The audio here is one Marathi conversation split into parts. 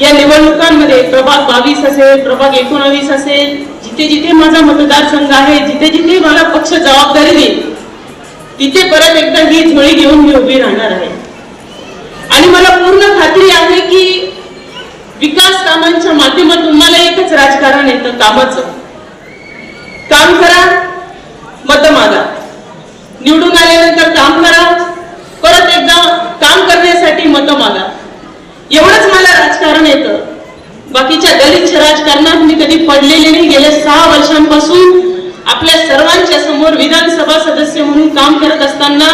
या निवडणुकांमध्ये प्रभाग बावीस असेल प्रभाग एकोणावीस असेल जिथे जिथे माझा मतदारसंघ आहे जिथे जिथे मला पक्ष जबाबदारी देईल तिथे परत एकदा ही झोळी घेऊन मी उभी राहणार आहे. आणि मला पूर्ण खात्री आहे की विकास कामांच्या माध्यमातून मला एकच राजकारण येतं कामाचं. काम करा मत मागा निवडून आल्यानंतर काम करा परत एकदा काम करण्यासाठी मत मागा एवढंच मला राजकारण येतं. बाकीच्या दलित राजकारणात मी कधी पडलेले नाही गेल्या सहा वर्षांपासून आपल्या सर्वांच्या समोर विधानसभा सदस्य म्हणून काम करत असताना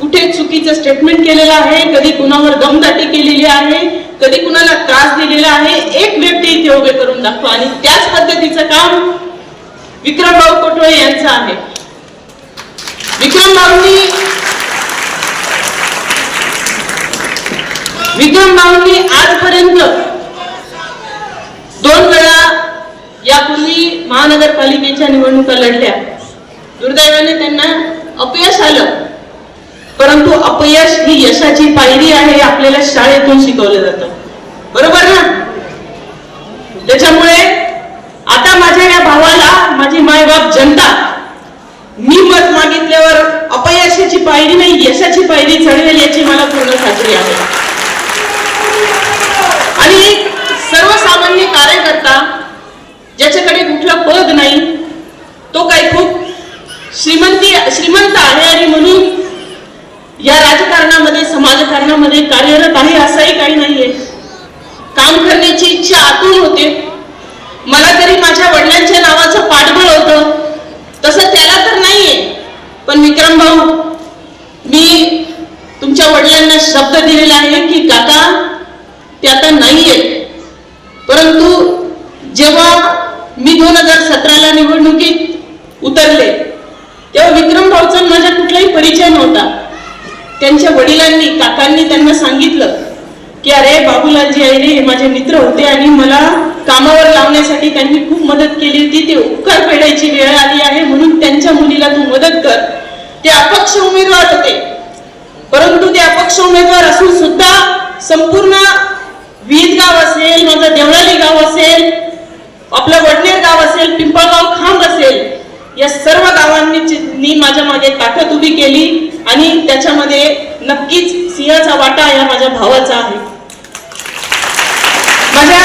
कुठे चुकीचं स्टेटमेंट केलेलं आहे कधी कुणावर दमदाटी केलेली आहे कधी कुणाला त्रास दिलेला आहे एक व्यक्ती इथे उभे करून दाखवा. आणि त्याच पद्धतीचं काम विक्रमभाऊ कोटळे यांचं आहे. विक्रमभाऊंनी विक्रमभाऊंनी आजपर्यंत दोन वेळा यापूर्वी महानगरपालिकेच्या निवडणुका लढल्या. दुर्दैवाने त्यांना अपयश आलं. परंतु अपयश ही यशाची पायरी आहे आपल्याला शाळेतून शिकवलं जातं. बरोबर ना? त्याच्यामुळे आता माझ्या या भावाला माझी मायबाप जनता मी मत मागितल्यावर अपयशाची पायरी नाही यशाची पायरी चढवेल याची मला पूर्ण खात्री आहे आणि सर्वसामान्य कार्यकर्ता ज्याच्याकडे कुठलं पद नाही तो काही खूप श्रीमंती श्रीमंत आहे आणि म्हणून या राजकारणामध्ये समाजकारणामध्ये कार्यरत आहे असंही काही नाहीये. काम करण्याची इच्छा आतून होते. मला तरी माझ्या वडिलांच्या नावाचं पाठबळ होतं. तसं त्याला तर नाहीये. पण विक्रम भाऊ मी तुमच्या वडिलांना शब्द दिलेला आहे की काका ते आता नाहीये. परंतु जेव्हा मी दोन हजार सतराला निवडणुकीत उतरले तेव्हा विक्रम भाऊचा माझ्या माझा कुठलाही परिचय नव्हता. त्यांच्या वडिलांनी काकांनी त्यांना सांगितलं की अरे बाबूलालजी आईने हे माझे मित्र होते आणि मला कामावर लावण्यासाठी त्यांनी खूप मदत केली होती. ते उपकार फेडायची वेळ आली आहे म्हणून त्यांच्या मुलीला तू मदत कर. ते अपक्ष उमेदवार होते. परंतु ते अपक्ष उमेदवार असून सुद्धा संपूर्ण वीज गाव असेल माझा देवळा गाव असेल आपलं वडनेर गाव असेल पिंपळगाव खांब असेल या सर्व गावांनी माझ्या मागे ताकद उभी केली आणि त्याच्यामध्ये नक्कीच सिंहाचा वाटा या माझ्या भावाचा आहे. माझ्या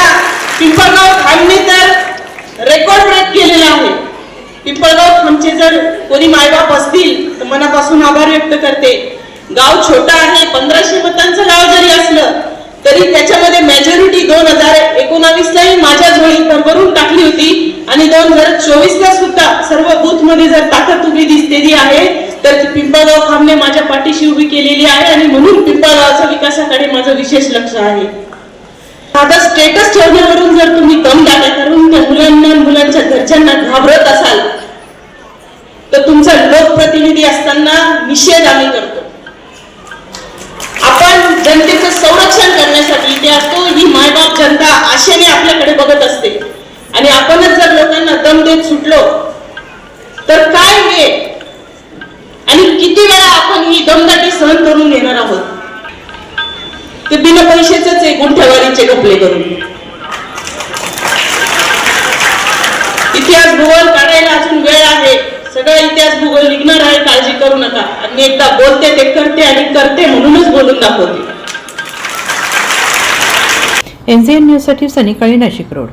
पिंपळगाव खांबने तर रेकॉर्ड ब्रेक केलेला आहे. पिंपळगाव खांबचे जर कोणी मायबाप असतील तर मनापासून आभार व्यक्त करते. गाव छोटा आहे पंधराशे मतांचं गाव जरी असलं तरी त्याच्यामध्ये मेजॉरिटी दोन हजार एकोणावीस माझ्या झोळी बरोबर आणि दोन हजार चोवीस ला सुद्धा सर्व बूथमध्ये जर ताकद उभी दिसलेली आहे तर ती पिंपळगाव खामने माझ्या पाठीशी उभी केलेली आहे आणि म्हणून पिंपळगावच्या विकासाकडे माझं विशेष लक्ष आहे. साधा स्टेटस ठेवण्यावरून जर तुम्ही कम दाटा करून त्या मुलांना मुलांच्या घरच्यांना घाबरत असाल तर तुमचा लोकप्रतिनिधी असताना निषेध आम्ही करतो. आपण जनतेचं संरक्षण करण्यासाठी त्या तो ही मायबाप जनता आशेने आपल्याकडे बघत असते. आणि आपण जर देत सुटलो. तर काय हे आणि किती वेळा आपण ही दमदाटी सहन करून घेणार आहोत? ते बिना पैशाच आहे गुंठेवारीचे कपडे करून. इतिहास भूगोल काढायला अजून वेळ आहे. सगळा इतिहास भूगोल निघणार आहे काळजी करू नका. आणि एकदा बोलते ते करते आणि करते म्हणूनच बोलून दाखवते. एन न्यूजसाठी सनिकाळी नाशिक रोड.